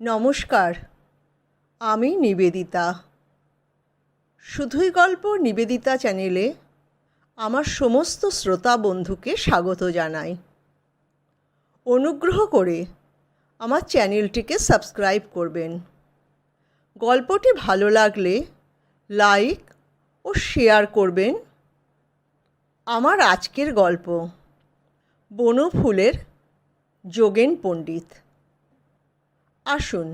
নমস্কার, আমি নিবেদিতা। শুধুই গল্প নিবেদিতা চ্যানেলে আমার সমস্ত শ্রোতা বন্ধুকে স্বাগত জানাই। অনুগ্রহ করে আমার চ্যানেলটিকে সাবস্ক্রাইব করবেন। গল্পটি ভালো লাগলে লাইক ও শেয়ার করবেন। আমার আজকের গল্প, বনফুলের যোগেন পণ্ডিত। আসুন,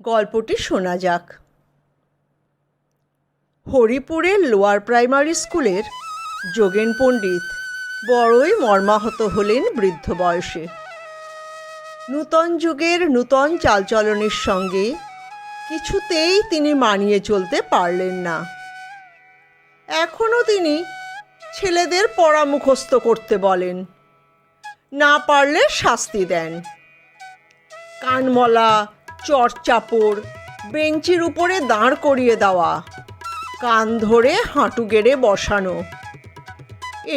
গল্পটি শোনা যাক। হরিপুরের লোয়ার প্রাইমারি স্কুলের যোগেন পণ্ডিত বড়ই মর্মাহত হলেন বৃদ্ধ বয়সে। নূতন যুগের নূতন চালচলনের সঙ্গে কিছুতেই তিনি মানিয়ে চলতে পারলেন না। এখনও তিনি ছেলেদের পড়া মুখস্থ করতে বলেন, না পারলে শাস্তি দেন। কানমলা চড়চাপড় বেঞ্চির উপরে দাঁড় করিয়ে দেওয়া, কান ধরে হাঁটু গেড়ে বসানো।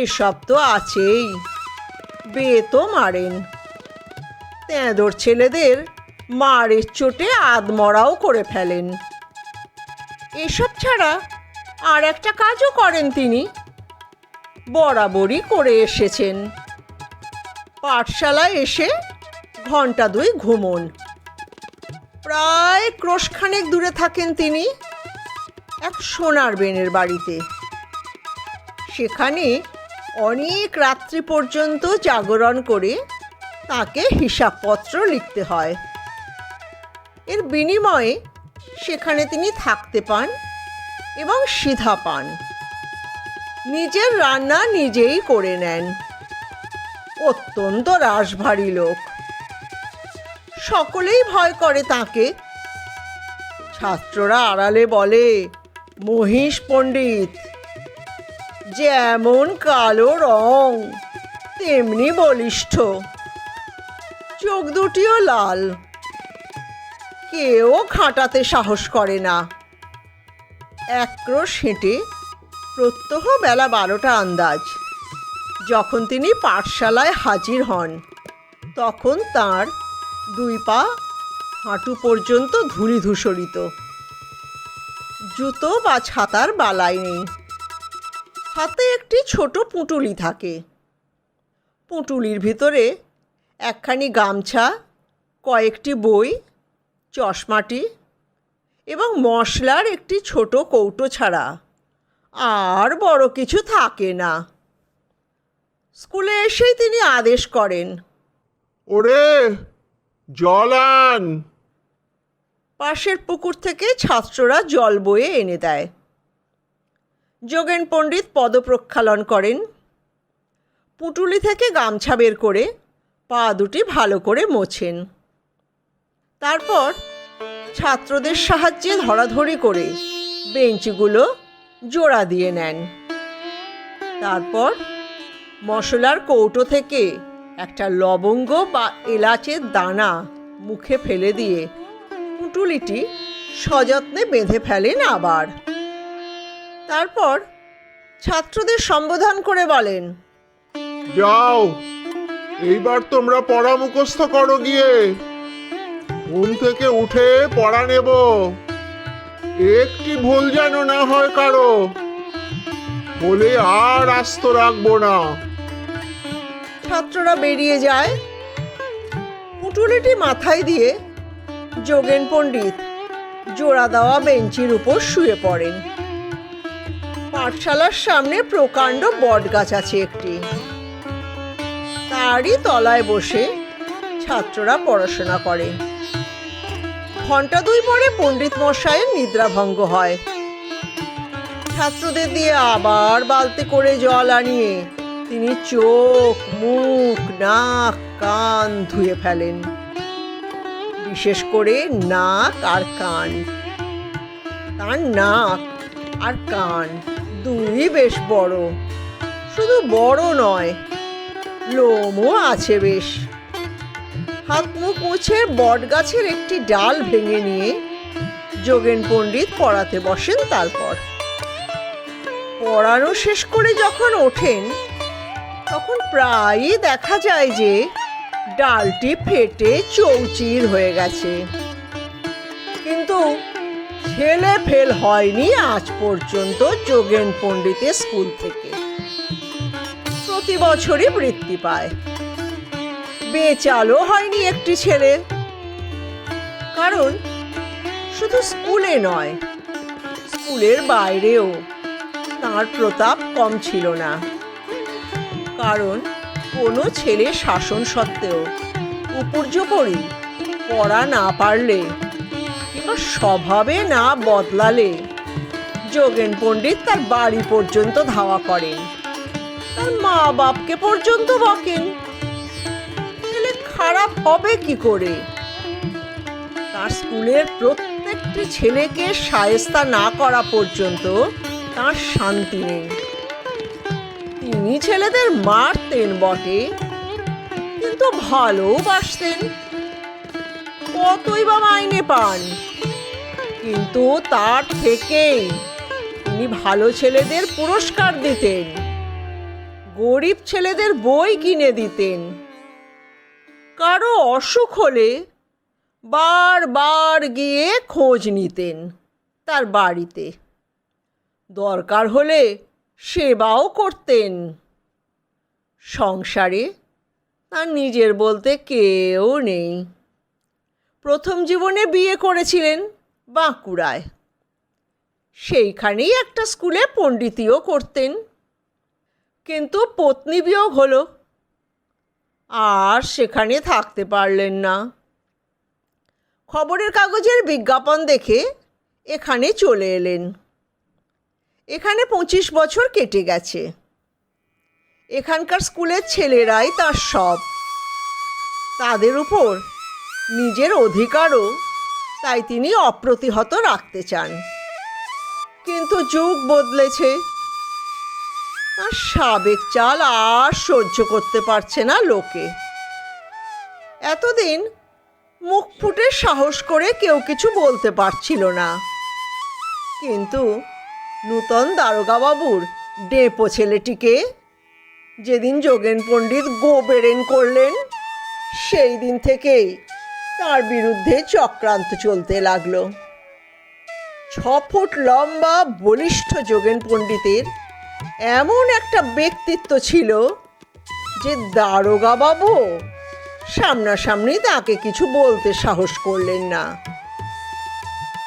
এসব তো আছেই, বেয়ে তো মারেন। তেঁদর ছেলেদের মারের চোটে আদমরাও করে ফেলেন। এসব ছাড়া আর একটা কাজও করেন তিনি। বরাবরই করে এসেছেন। পাঠশালায় এসে ঘণ্টা দুই ঘুমন। প্রায় ক্রোশখানেক দূরে থাকেন তিনি, এক সোনার বেনের বাড়িতে। সেখানে অনেক রাত্রি পর্যন্ত জাগরণ করে তাকে হিসাবপত্র লিখতে হয়। এর বিনিময়ে সেখানে তিনি থাকতে পান এবং সিধা পান। নিজের রান্না নিজেই করে নেন। অত্যন্ত রাশভারী লোক। সকলেই ভয় করে তাকে। ছাত্ররা আড়ালে বলে, মহিষ পণ্ডিত যেমন কালো রং তেমনি বলিষ্ঠ, চোখ দুটিও লাল, কেউ খাটাতে সাহস করে না। একক্রোশ হেঁটে প্রত্যহ বেলা বারোটা আন্দাজ, যখন তিনি পাঠশালায় হাজির হন, তখন তার দুই পা হাঁটু পর্যন্ত ধুলি ধূসরিত। জুতো বা ছাতার বালাই নেই। হাতে একটি ছোট পুঁটুলি থাকে। পুঁটুলির ভিতরে একখানি গামছা, কয়েকটি বই, চশমাটি এবং মশলার একটি ছোট কৌটো ছাড়া আর বড় কিছু থাকে না। স্কুলে এসেই তিনি আদেশ করেন, ওরে! জল আন পাশের পুকুর থেকে ছাত্ররা জল বয়ে এনে দেয়। যোগেন পণ্ডিত পদপ্রক্ষালন করেন। পুটুলি থেকে গামছা বের করে পা দুটি ভালো করে মোছেন। তারপর ছাত্রদের সাহায্যে ধরাধরি করে বেঞ্চগুলো জোড়া দিয়ে নেন। তারপর মশলার কৌটো থেকে একটা লবঙ্গ বা এলাচের দানা মুখে ফেলে দিয়ে পুঁটুলিটি সযত্নে বেঁধে ফেলেন আবার। তারপর ছাত্রদের সম্বোধন করে বলেন, যাও, এইবার তোমরা পড়া মুখস্থ করো গিয়ে। ঘুম থেকে উঠে পড়া নেব। একটি ভুল যেন না হয় কারও, বলে আর আস্ত রাখব না। ছাত্ররা বেরিয়ে যায় পুঁটুলিটি মাথায় দিয়ে যোগেন পণ্ডিত জোড়া দেওয়া বেঞ্চির উপর শুয়ে পড়েন। পাঠশালার সামনে প্রকাণ্ড বটগাছ আছে একটি। তারই তলায় বসে ছাত্ররা পড়াশোনা করে। ঘণ্টা দুই পরে পণ্ডিত মশাইয়ের নিদ্রাভঙ্গ হয়। ছাত্রদের দিয়ে আবার বালতি করে জল আনিয়ে তিনি চোখ, মুখ, নাক, কান ধুয়ে ফেলেন। বিশেষ করে নাক আর কান। তার নাক আর কান দুই বেশ বড়। শুধু বড় নয়, লোমও আছে বেশ। হাত মুখ মুছে বট গাছের একটি ডাল ভেঙে নিয়ে যোগেন পণ্ডিত পড়াতে বসেন তারপর। পড়ানো শেষ করে যখন ওঠেন তখন প্রায়ই দেখা যায় যে ডালটি ফেটে চৌচির হয়ে গেছে। কিন্তু ছেলে ফেল হয়নি আজ পর্যন্ত যোগেন পণ্ডিতের স্কুল থেকে। প্রতি বছরই বৃত্তি পায়। বেচালও হয়নি একটি ছেলে। কারণ শুধু স্কুলে নয়, স্কুলের বাইরেও তার প্রতাপ কম ছিল না। কারণ কোনো ছেলে শাসন সত্ত্বেও উপর্যপরি পড়া না পারলে কিংবা স্বভাবে না বদলালে যোগেন পণ্ডিত তার বাড়ি পর্যন্ত ধাওয়া করেন। তার মা বাপকে পর্যন্ত বকেন। ছেলে খারাপ হবে কি করে? তার স্কুলের প্রত্যেকটি ছেলেকে সায়স্তা না করা পর্যন্ত তার শান্তি নেই। তিনি ছেলেদের মারতেন বটে। কিন্তু ভালোবাসতেন কতই বা মাইনে পান। কিন্তু তার থেকেই তিনি ভালো ছেলেদের পুরস্কার দিতেন। গরিব ছেলেদের বই কিনে দিতেন। কারও অসুখ হলে বারবার গিয়ে খোঁজ নিতেন তার বাড়িতে। দরকার হলে সেবাও করতেন। সংসারে তার নিজের বলতে কেউ নেই। প্রথম জীবনে বিয়ে করেছিলেন বাঁকুড়ায়। সেইখানেই একটা স্কুলে পণ্ডিতিও করতেন। কিন্তু পত্নী বিয়োগ হলো। আর সেখানে থাকতে পারলেন না। খবরের কাগজের বিজ্ঞাপন দেখে এখানে চলে এলেন। এখানে পঁচিশ বছর কেটে গেছে। এখানকার স্কুলের ছেলেরাই তার সব। তাদের উপর নিজের অধিকারও তাই তিনি অপ্রতিহত রাখতে চান। কিন্তু যুগ বদলেছে। তার সাবেক চাল আর সহ্য করতে পারছে না লোকে। এতদিন মুখ ফুটে সাহস করে কেউ কিছু বলতে পারছিল না। কিন্তু নূতন দারোগাবাবুর। ডেপো ছেলেটিকে। যেদিন যোগেন পণ্ডিত গোবেরেন করলেন, সেই দিন থেকেই তার বিরুদ্ধে চক্রান্ত চলতে লাগল। ছ ফুট লম্বা, বলিষ্ঠ যোগেন পণ্ডিতের এমন একটা ব্যক্তিত্ব ছিল যে দারোগা বাবু সামনাসামনি তাকে কিছু বলতে সাহস করলেন না।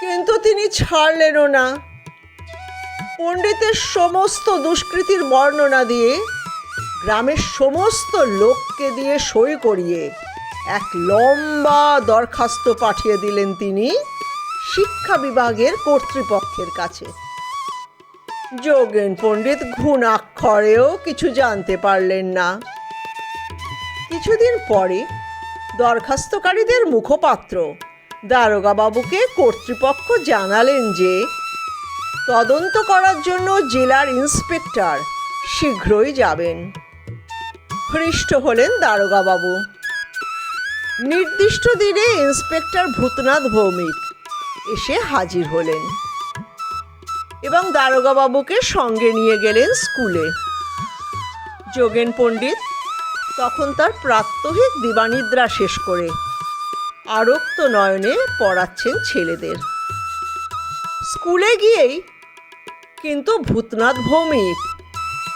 কিন্তু তিনি ছাড়লেনও না। পণ্ডিতের সমস্ত দুষ্কৃতির বর্ণনা দিয়ে গ্রামের সমস্ত লোককে দিয়ে সই করিয়ে এক লম্বা দরখাস্ত পাঠিয়ে দিলেন তিনি শিক্ষা বিভাগের কর্তৃপক্ষের কাছে। যোগেন পণ্ডিত ঘুণাক্ষরেও কিছু জানতে পারলেন না। কিছুদিন পরে দরখাস্তকারীদের মুখপাত্র দারোগাবাবুকে কর্তৃপক্ষ জানালেন যে তদন্ত করার জন্য জেলার ইন্সপেক্টর শীঘ্রই যাবেন। হৃষ্ট হলেন দারোগাবাবু। নির্দিষ্ট দিনে ইন্সপেক্টর ভূতনাথ ভৌমিক এসে হাজির হলেন এবং দারোগাবাবুকে সঙ্গে নিয়ে গেলেন স্কুলে। যোগেন পণ্ডিত তখন তার প্রাত্যহিক দিবানিদ্রা শেষ করে আরক্ত নয়নে পড়াচ্ছেন ছেলেদের। স্কুলে গিয়েই কিন্তু ভূতনাথ ভৌমিক।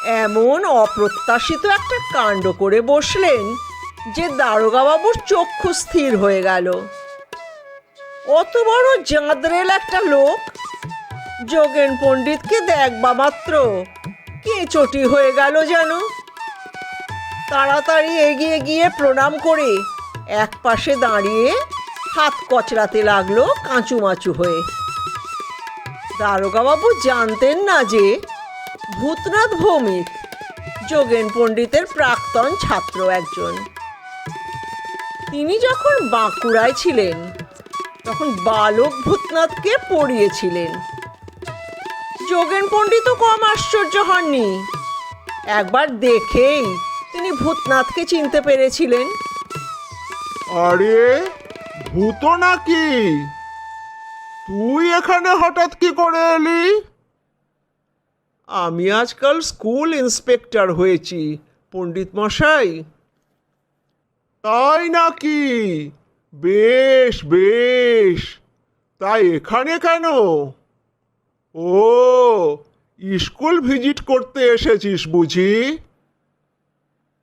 এমন অপ্রত্যাশিত একটা কাণ্ড করে বসলেন যে দারোগাবাবুর চক্ষু স্থির হয়ে গেল। অত বড় জাঁদরেল একটা লোক? যোগেন পণ্ডিতকে দেখবা মাত্র, কে চটি হয়ে গেল যেন? তাড়াতাড়ি এগিয়ে গিয়ে প্রণাম করে এক পাশে দাঁড়িয়ে হাত কচলাতে লাগল কাঁচুমাচু হয়ে। দারোগাবাবু জানতেন না যে ভূতনাথ ভৌমিক যোগেন পণ্ডিতের প্রাক্তন ছাত্র একজন। তিনি যখন বাঁকুড়ায় ছিলেন, তখন বালক ভূতনাথকে পড়িয়েছিলেন। যোগেন পণ্ডিতও কম আশ্চর্য হননি। একবার দেখেই তিনি ভূতনাথকে চিনতে পেরেছিলেন। আরে ভূত নাকি তুই এখানে হঠাৎ কি করে এলি? আমি আজকাল স্কুল ইন্সপেক্টর হয়েছি, পণ্ডিত মশাই। তাই নাকি? বেশ বেশ। তাই এখানে কেন? ও, স্কুল ভিজিট করতে এসেছিস বুঝি?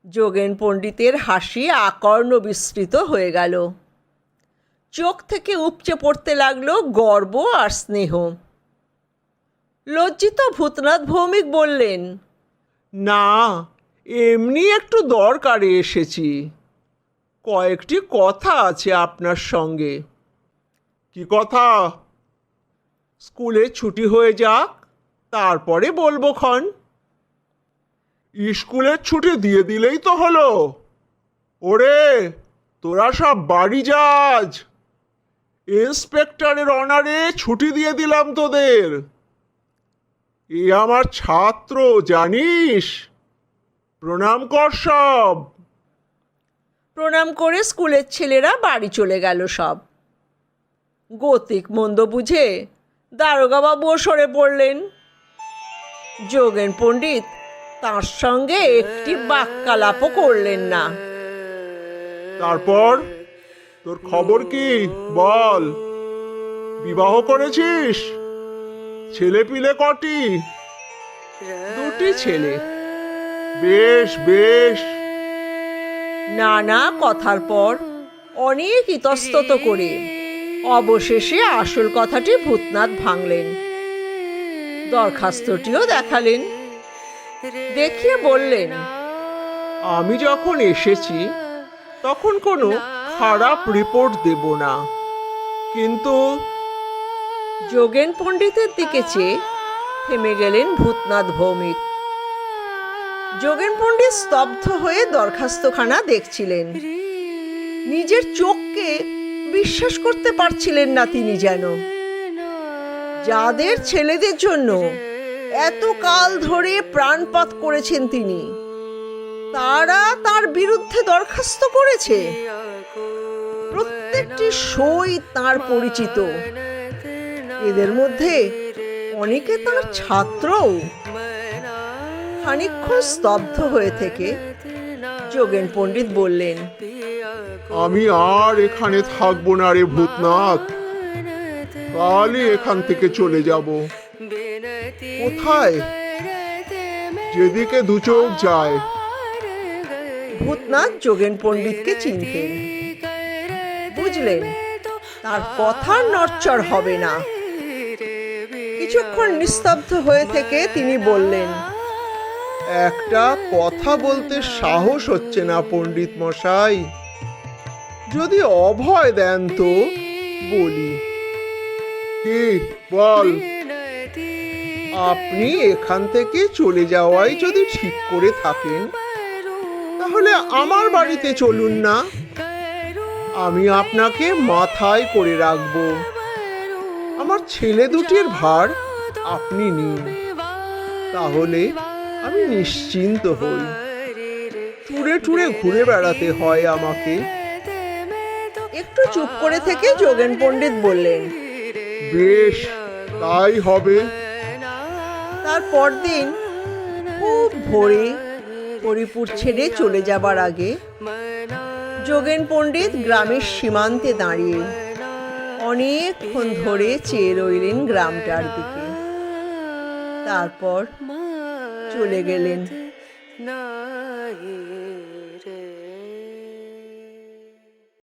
যোগেন পণ্ডিতের হাসি আকর্ণ বিস্তৃত হয়ে গেল। চোখ থেকে উপচে পড়তে লাগল গর্ব আর স্নেহ। লজ্জিত ভূতনাথ ভৌমিক বললেন, না, এমনি একটু দরকারে এসেছি। কয়েকটি কথা আছে আপনার সঙ্গে। কি কথা? স্কুলে ছুটি হয়ে যাক, তারপরে বলব ক্ষণ। স্কুলের ছুটি দিয়ে দিলেই তো হলো। ওরে, তোরা সব বাড়ি যাজ। ইন্সপেক্টরের অনারে ছুটি দিয়ে দিলাম তোদের। এ আমার ছাত্র জানিস? প্রণাম কর সব। প্রণাম করে স্কুলের ছেলেরা বাড়ি চলে গেল সব। গতিক মন্দ বুঝে দারোগাবাবুও সরে পড়লেন। যোগেন পণ্ডিত তার সঙ্গে একটি বাক্যালাপও করলেন না। তারপর? তোর খবর কি? বল। বিবাহ করেছিস? ছেলে পিলে কটি? দুটি ছেলে। বেশ বেশ। নানা কথার পর অনেক ইতস্তত করে অবশেষে আসল কথাটি ভূতনাথ ভাঙলেন। দরখাস্তটিও দেখালেন। দেখিয়ে বললেন আমি যখন এসেছি তখন কোনো খারাপ রিপোর্ট দেব না। কিন্তু যোগেন পণ্ডিতের দিকে চেয়ে থেমে গেলেন ভূতনাথ ভৌমিক। যোগেন পণ্ডিত স্তব্ধ হয়ে দরখাস্তখানা দেখছিলেন। নিজের চোখকে বিশ্বাস করতে পারছিলেন না তিনি যেন। যাদের ছেলেদের জন্য এত কাল ধরে প্রাণপাত করেছেন তিনি, তারা তার বিরুদ্ধে দরখাস্ত করেছে। প্রত্যেকটি সই তার পরিচিত। এদের মধ্যে অনেকে তার ছাত্রও। খানিকক্ষণ স্তব্ধ হয়ে থেকে যোগেন পণ্ডিত বললেন আমি আর এখানে থাকব না রে ভূতনাথ। কালই এখান থেকে চলে যাব। কোথায়? যেদিকে দু চোখ যায়। ভূতনাথ যোগেন পণ্ডিতকে চিনতেন। বুঝলেন তার কথা নড়চড় হবে না। কিছুক্ষণ নিস্তব্ধ হয়ে থেকে তিনি বললেন, একটা কথা বলতে সাহস হচ্ছে না, পণ্ডিত মশাই। যদি অভয় দেন তো, বলি। বল। আপনি এখান থেকে চলে যাওয়াই যদি ঠিক করে থাকেন, তাহলে আমার বাড়িতে চলুন না। আমি আপনাকে মাথায় করে রাখব। আমার ছেলে দুটির ভার আপনি নিন। তাহলে আমি নিশ্চিন্ত হই। টুরে টুরে ঘুরে বেড়াতে হয় আমাকে। একটু চুপ করে থেকে যোগেন পণ্ডিত বললেন। বেশ তাই হবে। তারপর দিন খুব ভোরে হরিপুর ছেড়ে চলে যাবার আগে যোগেন পণ্ডিত গ্রামের সীমান্তে দাঁড়িয়ে। অনেকক্ষণ ধরে চেয়ে রইলেন গ্রামটার দিকে। তারপর চলে গেলেন।